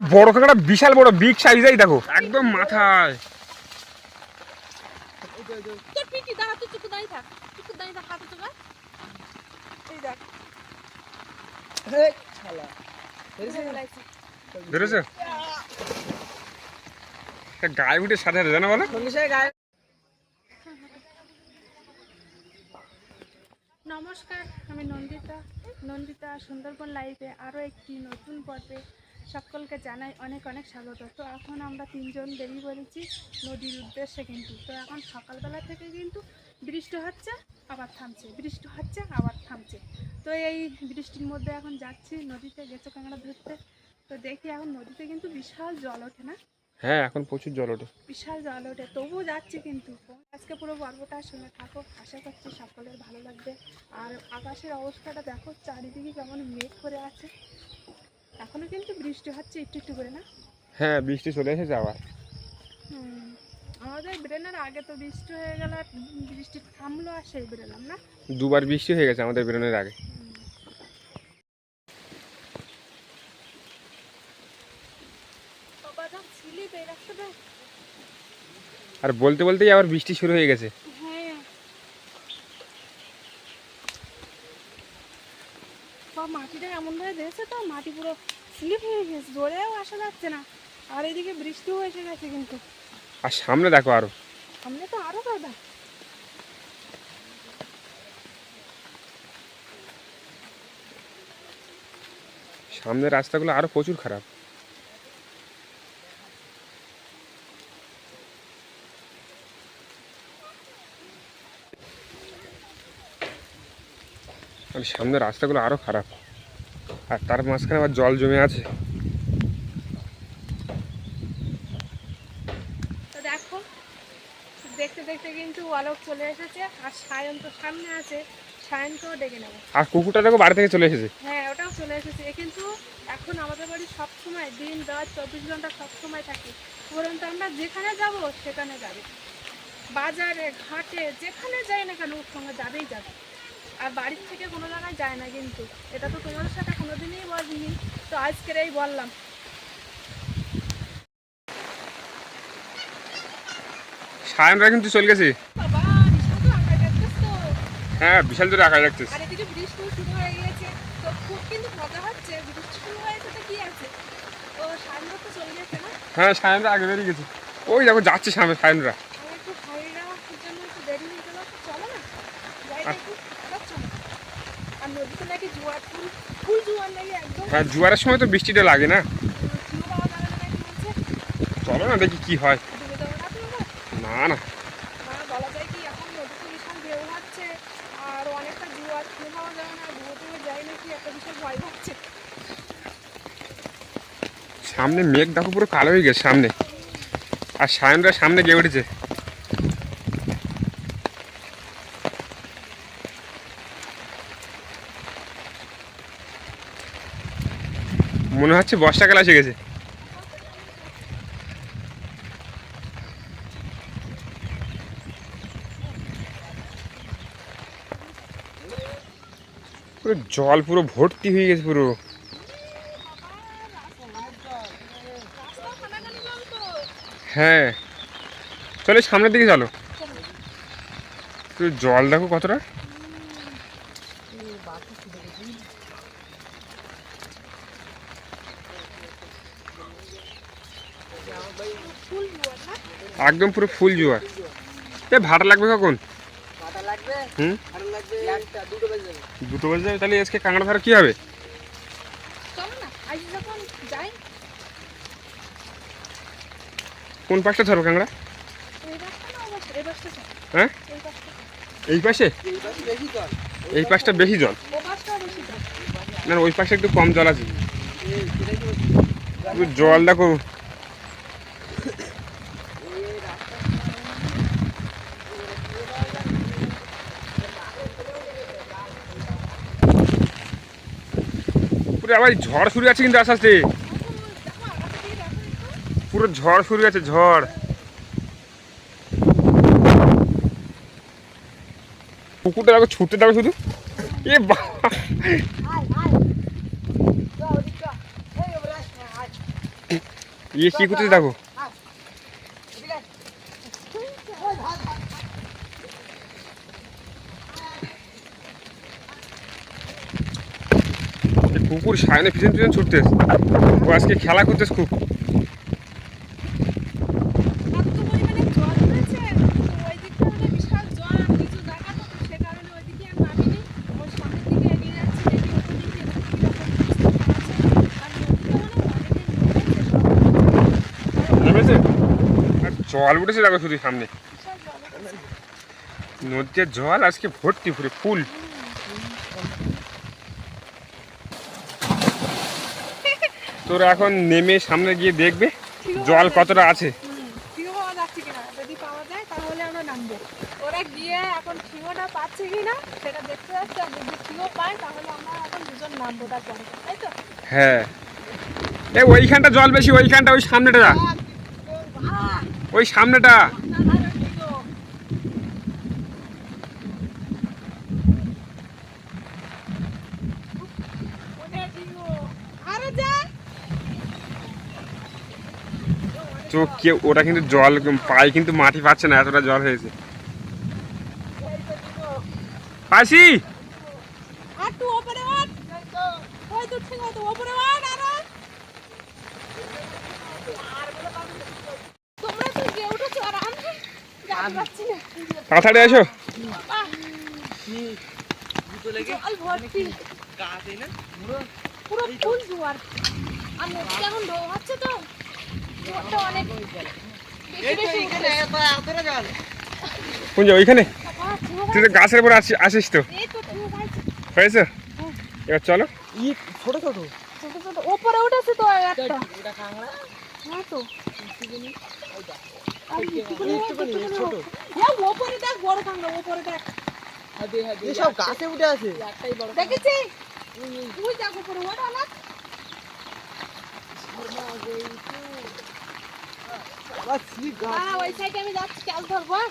বড় কাঁকড়া বিশাল বড় বিগ সাইজই দেখো। একদম মাথায়। ধরেছো? গায়ে উঠে সাথে সাথে জানো বলো? নমস্কার আমি নন্দিতা। নন্দিতা সুন্দরবন লাইভে আরও একটি নতুন পর্বে সকলকে জানাই অনেক অনেক স্বাগত। তো এখন আমরা তিনজন বেরিয়ে পড়েছি নদীর উদ্দেশ্যে কিন্তু। তো এখন সকালবেলা থেকে কিন্তু বৃষ্টি হচ্ছে আবার থামছে। বৃষ্টি হচ্ছে আবার থামছে। তো এই বৃষ্টির মধ্যে এখন যাচ্ছি নদীতে গেছো কাঁকড়া ধরতে। তো দেখি এখন নদীতে কিন্তু বিশাল জল ওঠে না? হ্যাঁ এখন প্রচুর জল ওঠে। বিশাল জল ওঠে তবুও যাচ্ছি কিন্তু। আজকে পুরো পর্বটা শুনে থাকো আশা করছি সকলের ভালো লাগবে। আর আকাশের অবস্থাটা দেখো চারিদিকে কেমন মেঘ করে আছে। এখনও কিন্তু বৃষ্টি হচ্ছে একটু একটু করে না? হ্যাঁ বৃষ্টি চলে এসেছে আবার। আমাদের ব্রেনের আগে তো বৃষ্টি হয়ে গেল বৃষ্টি থামলো আর সেই বেরোলাম না? দুবার বৃষ্টি হয়ে গেছে আমাদের বেরোনোর আগে। আর বলতে বলতেই আবার বৃষ্টি শুরু হয়ে গেছে হ্যাঁ বা মাটিটা এমন ভাবে দিয়েছে তো মাটি পুরো স্লিপ হয়ে গেছে যাচ্ছে না। আর এদিকে বৃষ্টিও এসে গেছে কিন্তু। আর সামনে দেখো আরও। সামনে তো আরও কাদা সামনের রাস্তাগুলো আরও প্রচুর খারাপ। আর সামনের রাস্তাগুলো আরও খারাপ। আর তার মাঝখানে আবার জল জমে আছে তো দেখো দেখতে দেখতে কিন্তু আলোক চলে এসেছে আর সায়ন তো সামনে আছে সায়নকেও ডেকে নেব। আর কুকুরটা দেখো বাড়ি থেকে চলে এসেছে। হ্যাঁ ওটাও চলে এসেছে। কিন্তু এখন আমাদের বাড়ি সব সময় দিন রাত চব্বিশ ঘণ্টা সব সময় থাকে উপরন্ত আমরা যেখানে যাব সেখানে যাবে। বাজারে ঘাটে যেখানে যাই না কেন ওর সঙ্গে যাবেই যাবে। আর বাড়ির থেকে কোনো জায়গায় যায় না কিন্তু। এটা তো তোমাদের সাথে কোনোদিনই বলিনি। তো আজকের এই বললাম। সায়নরা কিন্তু চলে গেছে। বাবা বিশাল তো আঁকায় দেখতেছ তো হ্যাঁ বিশাল জোরে আঁকা যাচ্ছে আর এদিকে বৃষ্টি শুরু হয়ে গিয়েছে তো খুব কিন্তু মজা হচ্ছে বৃষ্টি শুরু হয়েছে তো কি আছে ও তো চলে গেছে না হ্যাঁ সায়নরা আগে বেরিয়ে গেছে ওই দেখো যাচ্ছে সামনে সায়নরা হয়ে হ্যাঁ জোয়ারের সময় তো বৃষ্টিটা লাগে না চলো না দেখি কি হয় না না না আর বলা যায় কি এখন নদীতে ভীষণ ঢেউ হচ্ছে আর অনেকটা জোয়ার ফুল পাওয়া যাবে না ডুবে ডুবে যাই নাকি একটা ভীষণ ভয় পাচ্ছে সামনে মেঘ দেখো, পুরো কালো হয়ে গেছে সামনে। আর সায়নরা সামনে গিয়ে উঠেছে। মনে হচ্ছে বর্ষাকাল এসে গেছে। পুরো জল পুরো ভর্তি হয়ে গেছে পুরো রাস্তা খানাখানি জল তো হ্যাঁ। চলো সামনের দিকে চলো। তুই জল দেখো কতটা। একদম পুরো ফুল জোয়ার। এ ভাড়া লাগবে কখন? হুম? দুটো বাজে যাবে। তাহলে আজকে কাঁকড়া ধরা কি হবে চলো না আজ যখন যাই কোন পাশটা ধরো কাঁকড়া? হ্যাঁ? এই পাশে? এই পাশটা বেশি জল। না ওই পাশে একটু কম জল আছে। জল দেখো আবার ঝড় শুরু আছে কিন্তু আস্তে আস্তে দেখো আগাতে দিয়ে দেখো একটু পুরো ঝড় শুরু আছে ঝড়। কুকুরটা দেখো ছুটতে দেখো শুধু। এ ইয়ে করতেছে দেখো কুকুর সায়নে পিছন পিছন ছুটতেস ও আজকে খেলা করতেস খুব এত পরিমাণে জল উঠেছে ওই দিকটা মানে বিশাল জল আর কিছু দেখা তো সে কারণে ওই দিকে আর নামিনি ওই সামনের দিকে এগিয়ে যাচ্ছি দেখি ওই দিকে কীরকম অবস্থা আছে আর নদীটা মানে অনেকটাই নেমেছে নেমেছে আর জল উঠেছে দেখো শুধু সামনে। নদীতে জল আজকে ভর্তি পুরো ফুল। তোরা এখন নেমে সামনে গিয়ে দেখবে জল কতটা আছে। হ্যাঁ। ওইখানটা জল বেশি ওইখানটা ওই সামনেটা যা। ওই সামনেটা। চোখ কেউ ওটা কিন্তু জল পায়ে, কিন্তু মাটি পাচ্ছে না, এতটা জল হয়েছে। পাইছি আর তুই ওপরে ওঠ ওই তো ঠিক আছে ওপরে ওঠ আরও তোমরা তো যে উঠেছো আর আমি যেতে পারছি না তাড়াতাড়ি এসো আহ, জুতো লেগে জল ভর্তি গাছ এই না পুরো পুরো ফুল জোয়ার আর নদীতে এখন ঢেউ হচ্ছে তো জোয়ারটা অনেক বেশি এই তো বেশি এখানে এত এতটা জল কোন যে ওইখানে। তুই তো গাছের উপর আসি- আসিস তো। এই তো ঢেউ হয়েছে? এবার চলো। ছোট ছোট। ছোট ছোট ওপরে উঠেছে তো একটা। ওটা কাংড়া হ্যাঁ তো। ওপরে দেখ বড় কাঁকড়া ওপরে দেখ। এসব গাছে উঠে আছে। দেখেছি? তুই দেখ উপরে ওটা না? আবার স্লিপ গাছ। ওই সাইডে আমি যাচ্ছি চাল ধরবো হ্যাঁ?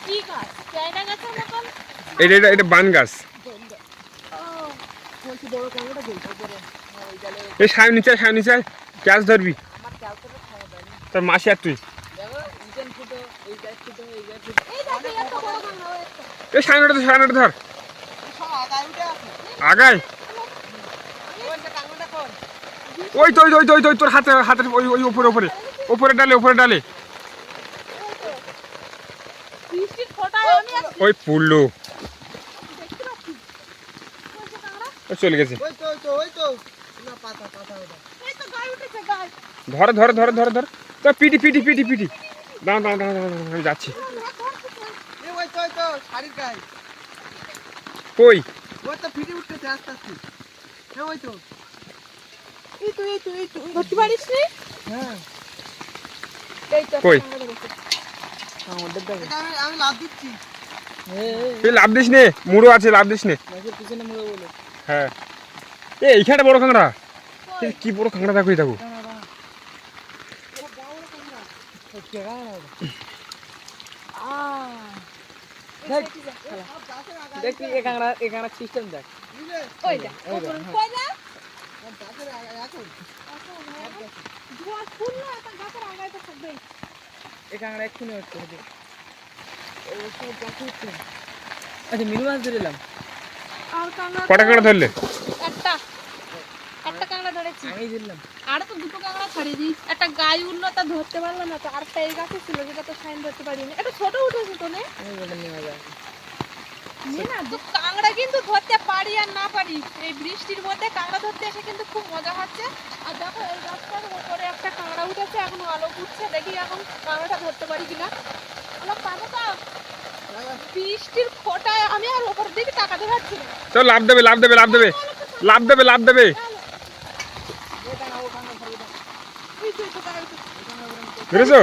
কি গাছ? এটা এটা বান গাছ ও, বলছি বড় কাংড়াটা বলছি উপরে ওই জালে এই সামনে নিচে সামনে নিচে ক্যাচ ধরবি। তোর মাসি আর তুই। এই সামনেটা তো সামনেটা ধর কোন ওই তো ওই তো, ওই তোর হাতে হাতের ওই ওই উপরে উপরে উপরে ডালে উপরে ডালে। ওই পুল্লু দেখতে পাচ্ছি ওই যে কাঁকড়া, ও চলে গেছে ওই তো ওই তো ওই তো না পাতা পাতা ওটা এই তো গায়ে উঠেছে গায়ে। ধরে ধরে ধরে ধরে ধরে। তো পিটি পিটি পিটি পিটি। দাঁড়া দাঁড়া দাঁড়া আমি যাচ্ছি। এ ওই তো ওই তো শাড়ির গায়ে। কই? তো আস্তে আস্তে। হ্যাঁ। হ্যাঁ কই? লাভ দিচ্ছি। তুই লাভ দিস নে মুড়ো আছে লাভ দিস নে। পিছনে মুড়ে বলে। হ্যাঁ। এ এইখানটা বড় কাঁকড়া কি বড় কাঁকড়া দেখো দেখো। এই দেখি। এ কাংড়া এ কাংড়া সিস্টেম দেখ ওই দেখ, ওই না, এক্ষুনি আচ্ছা মিনু মাছ ধরে এলাম। আর কাঁকড়া কটা কাঁকড়া ধরলে? একটা। একটা কাঁকড়া ধরেছি। আমি দিলাম আর তো দুটো কাঁকড়া ছাড়িয়ে দিই। একটা গায়ে উঠল তা ধরতে পারলাম না তো আরেকটা এই গাছে ছিল যেটা তো সাইন ধরতে পারিনি। একটা ছোট উঠেছে তো নে। আমি বলে নেওয়া যায়। নে না তো কাঁকড়া কিন্তু ধরতে পারি আর না পারি। এই বৃষ্টির মধ্যে কাঁকড়া ধরতে এসে কিন্তু খুব মজা হচ্ছে। আর দেখো এই গাছটার উপরে একটা কাঁকড়া উঠেছে এখন আলো উঠছে দেখি এখন কাঁকড়াটা ধরতে পারি কিনা। আলো পাবো তো। পারছি না। লাভ দেবে লাভ দেবে লাভ দেবে। লাভ দেবে লাভ দেবে। ধরে ধরেছো?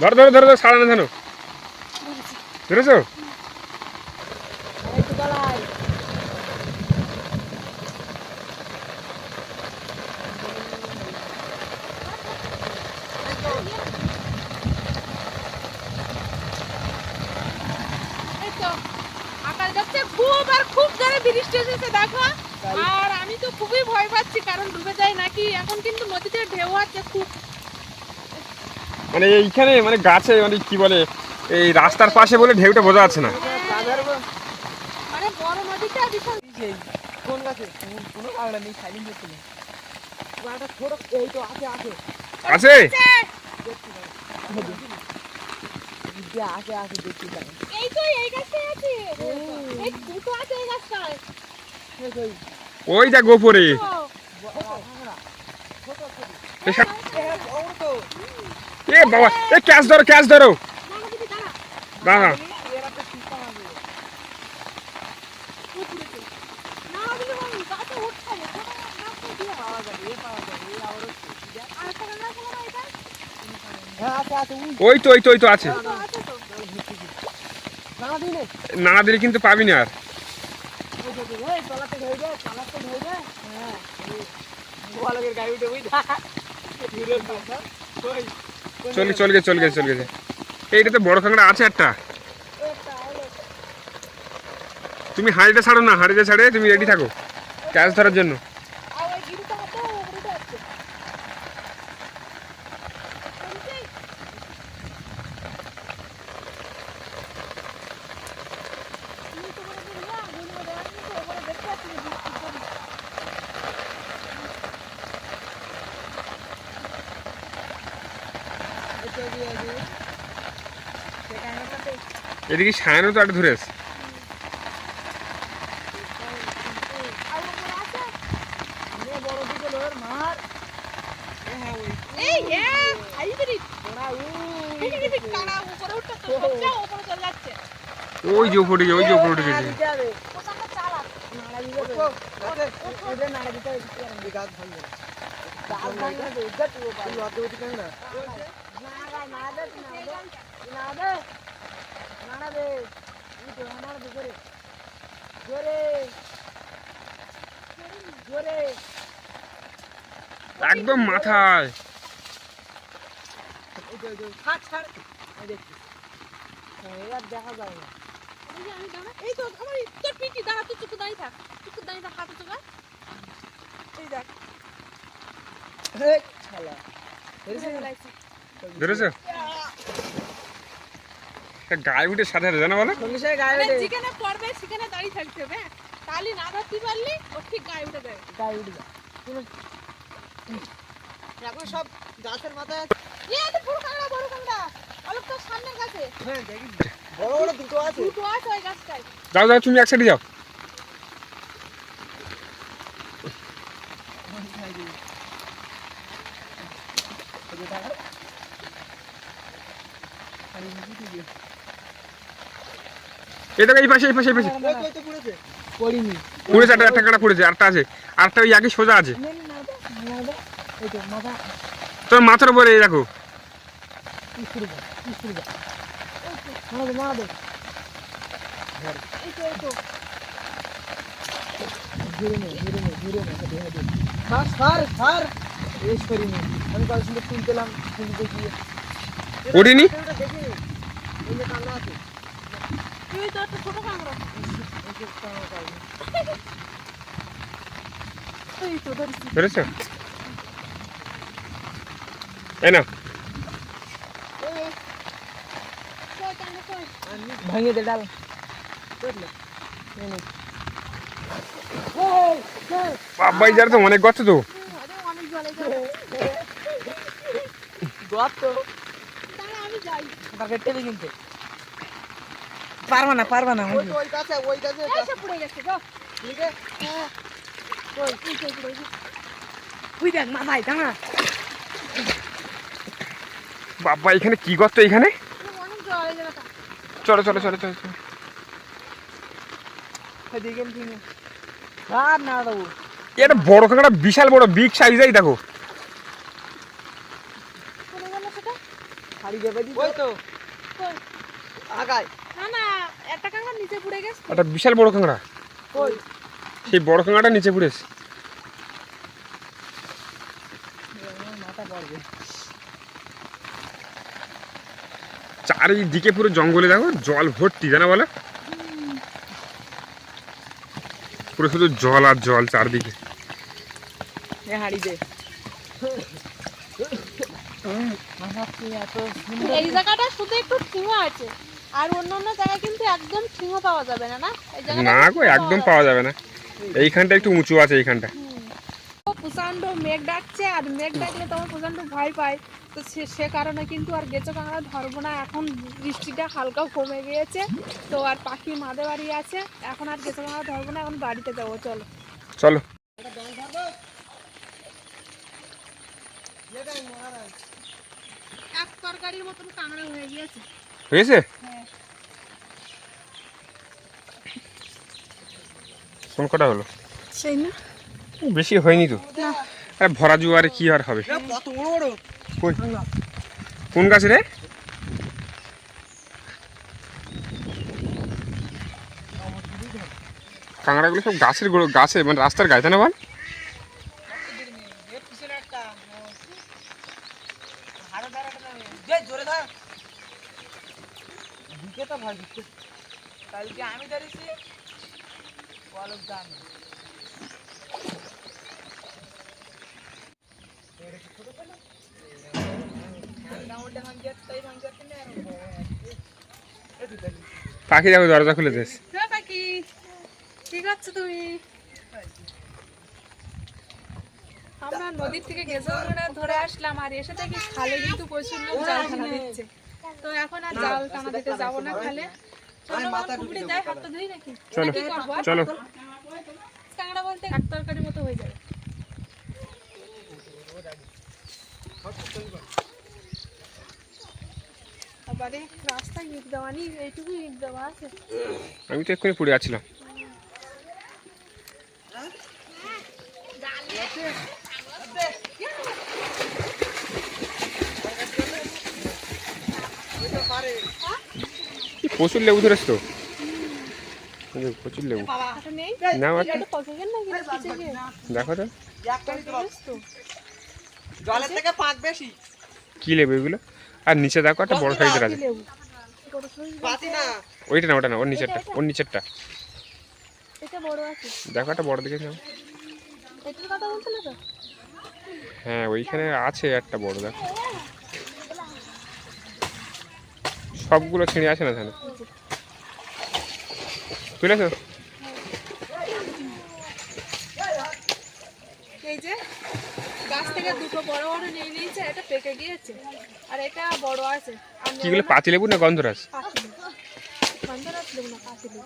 ধরো ধরো ধরো ধরো না ধরেছো একটু দাঁড়াই এই তো আকাশ যাচ্ছে খুব এবার খুব জোরে বৃষ্টি এসেছে দেখো আর আমি তো খুবই ভয় পাচ্ছি কারণ ডুবে যায় নাকি এখন কিন্তু নদীতে ঢেউ আছে খুব মানে এইখানে মানে গাছে মানে কি বলে এই রাস্তার পাশে বলে ঢেউটা বোঝা যাচ্ছে না। কাঁদার উপর বড় নদীটা বিশাল। সেই কোন গাছে? কোনো কাঁকড়া নেই সাইলেন্ট হচ্ছিল ছোট এই তো আছে আছে। আছে? আছে আছে দেখছি এই তো এই গাছটাই আছে। এই দুটো আছে এই গাছটায়। ওই যা গোপরে। এ বাবা, এ ক্যাচ ধরো ক্যাচ ধরো। না? হ্যাঁ ওই তো ওই তো ওই তো আছে। না দিলে কিন্তু পাবি না আর। হ্যাঁ। গাড়ি উঠে চলে চল গেছে চল গেছে চল গেছে এইটা তো বড় কাঁকড়া আছে একটা। তুমি হাঁড়িটা ছাড়ো না, হাঁড়িটা ছাড়ে তুমি রেডি থাকো। ক্যাচ ধরার জন্য আর ওই গিরিটা হাতে ওপরে আছে। শুনছি? তুমি তো বলে দিলে না, গুনগুনো দেওয়ার জন্য তো ওপরে দেখতে পাচ্ছি না, বৃষ্টি পড়ছে। এটা দিয়ে দিয়ে সে কাঁকড়াটাতে এদিকে সায়নও তো একটা ধরে আছে আর ওপরে আছে? নে বড় দিকে লোর মার এ হ্যাঁ ওই এই, হ্যাঁ, hybrid। ওরা উই hybrid কাঁকড়া উপরে উঠছে তো, সবচেয়ে ওপরে চলে যাচ্ছে। ওই যে উপরে ওই যে উপরে উঠে গেছে ও তুই লজ্জাবতী কেন না নাড়া দে জোরে জোরে। জোরে। একদম মাথায়। হ্যাঁ, এবার দেখা যায় না। এই তো আমার তোর দাঁড়া, তুই দাঁড়িয়ে থাক। দাঁড়িয়ে থাক, হাতে চোখা। এই দেখ, এই ধরেছে? ধরে ফেলাইছি। ধরেছো? গায়ে উঠে সাথে সাথে জানা বলো? মানে যেখানে পড়বে সেখানে দাঁড়িয়ে থাকতে হবে হ্যাঁ? তাহলে না ধরতে পারলে ও ঠিক গায়ে উঠে দেয় গায়ে উঠে এখন সব গাছের মাথায় এ তো বড় কাঁকড়া বড় কাঁকড়া। অলোক তোর সামনের গাছে। হ্যাঁ দেখি। বড় বড় দুটো আছে। দুটো আছে ওই গাছটায়। যাও যাও তুমি এক সাইডে যাও এটা এই পাশে এই পাশে এই পাশে। পড়িনি। পুড়েছে একটা একটা কাঁটা পুড়েছে আরটা আছে। আরটা ওই একই সোজা আছে। তোর মাথার উপরে এই করিনি। আমি কত সুন্দর তুলতেলাম ওড়িনি ওটা দেখি এই যে কান্না আছে তুই তো একটা ছোট কাঁকড়া। এই তো ধরেছি। ধরেছো? এই না ভাঙিয়ে দে ডাল। বাবাই যার তো অনেক গর্ত তো। তাহলে আমি যাই। কিনতে। পারবা না পারবা না ওই কাছে ওই কাছে এই সে পড়ে গেছে গো ঠিক আছে হ্যাঁ। পড়ে দেখ মাথায় দাঁড়া। বাবা এখানে কি গর্ত এখানে? চলো চলো চলো চলো চলো। আর না দেবো এটা বড় কাঁকড়া বিশাল বড় বিগ সাইজেই দেখো। ওই তো। আগায়। না না একটা কাঁকড়া নিচে পড়ে গেছে। একটা বিশাল বড় কাঁকড়া সেই বড় কাঁকড়াটা নিচে পড়েছে। চারিদিকে পুরো জঙ্গলে দেখো জল ভর্তি জানা বলে? পুরো শুধু জল আর জল চারদিকে। এই জায়গাটা শুধু একটু আছে। আর অন্য অন্য জায়গায় কিন্তু একদম ঠিঙো পাওয়া যাবে না না? না গো একদম পাওয়া যাবে। না। এইখানটা একটু উঁচু আছে এইখানটা। ও প্রচণ্ড মেঘ ডাকছে আর মেঘ ডাকলে তো প্রচণ্ড ভয় পায়। তো সে সে কারণে কিন্তু আর গেছো কাঁকড়া ধরবো না। এখন বৃষ্টিটা হালকা কমে গিয়েছে তো আর পাখি মাদে বাড়ি আছে। এখন আর গেছো কাঁকড়া ধরবো না এখন বাড়িতে যাব চলো। চলো। এক তরকারির মতন কাঁকড়া হয়ে গিয়েছে। হয়েছে? হ্যাঁ কোন কটা হলো? বেশি হয়নি তো। আরে ভরা জুয়ারে কি আর হবে? কত বড় বড়। কই? কোন গাছ রে? কাঁকড়াগুলো সব গাছের গোড়ো গাছে মানে রাস্তার গায়ে তাই না বল এর পিছনে একটা হাড়ে দাঁড়াটা যে জোরে ধর দিকে তো ভয় দিচ্ছে কালকে আমি ধরেছি বলক দাম পাখি দেখো দরজা খুলে দিস হ্যাঁ কাকি কি করছ তুমি? আমরা নদীর থেকে গেছো ধরে আসলাম আর এসে দেখি খালে কিন্তু প্রচুর লোক জাল টানা দিচ্ছে। তো এখন আর জাল টানা দিতে যাব না খালে। চলো চলো। কাঁকড়া বলতে এক তরকারির মতো হয়ে যাবে। আবারে রাস্তায় ইট দেওয়া নেই এইটুকু ইট দেওয়া আছে। আমি তো এক্ষুনি পড়ে আছিলাম। কি প্রচুর লেবু ধরেছ তো। এই প্রচুর লেবু। গিয়ে দেখো তো। তো জলের থেকে পাঁচ বেশি। কি লেবু এগুলো? আর নিচে দেখো একটা বড় সাইজের আছে। ওইটা না ওটা না ওর নিচেরটা ওর নিচেরটা। দেখো একটা বড় তো? হ্যাঁ ওইখানে আছে একটা বড় দেখো। সবগুলো ছিঁড়ে আছে না তাহলে তুলেছো? এই যে গাছ থেকে দুটো বড় বড় নিয়ে নিয়েছে এটা পেকে গিয়েছে আর এটা বড় আছে। কিগুলো পাতি লেবু না গন্ধরাজ? গন্ধরাজ লেবু না পাতিলি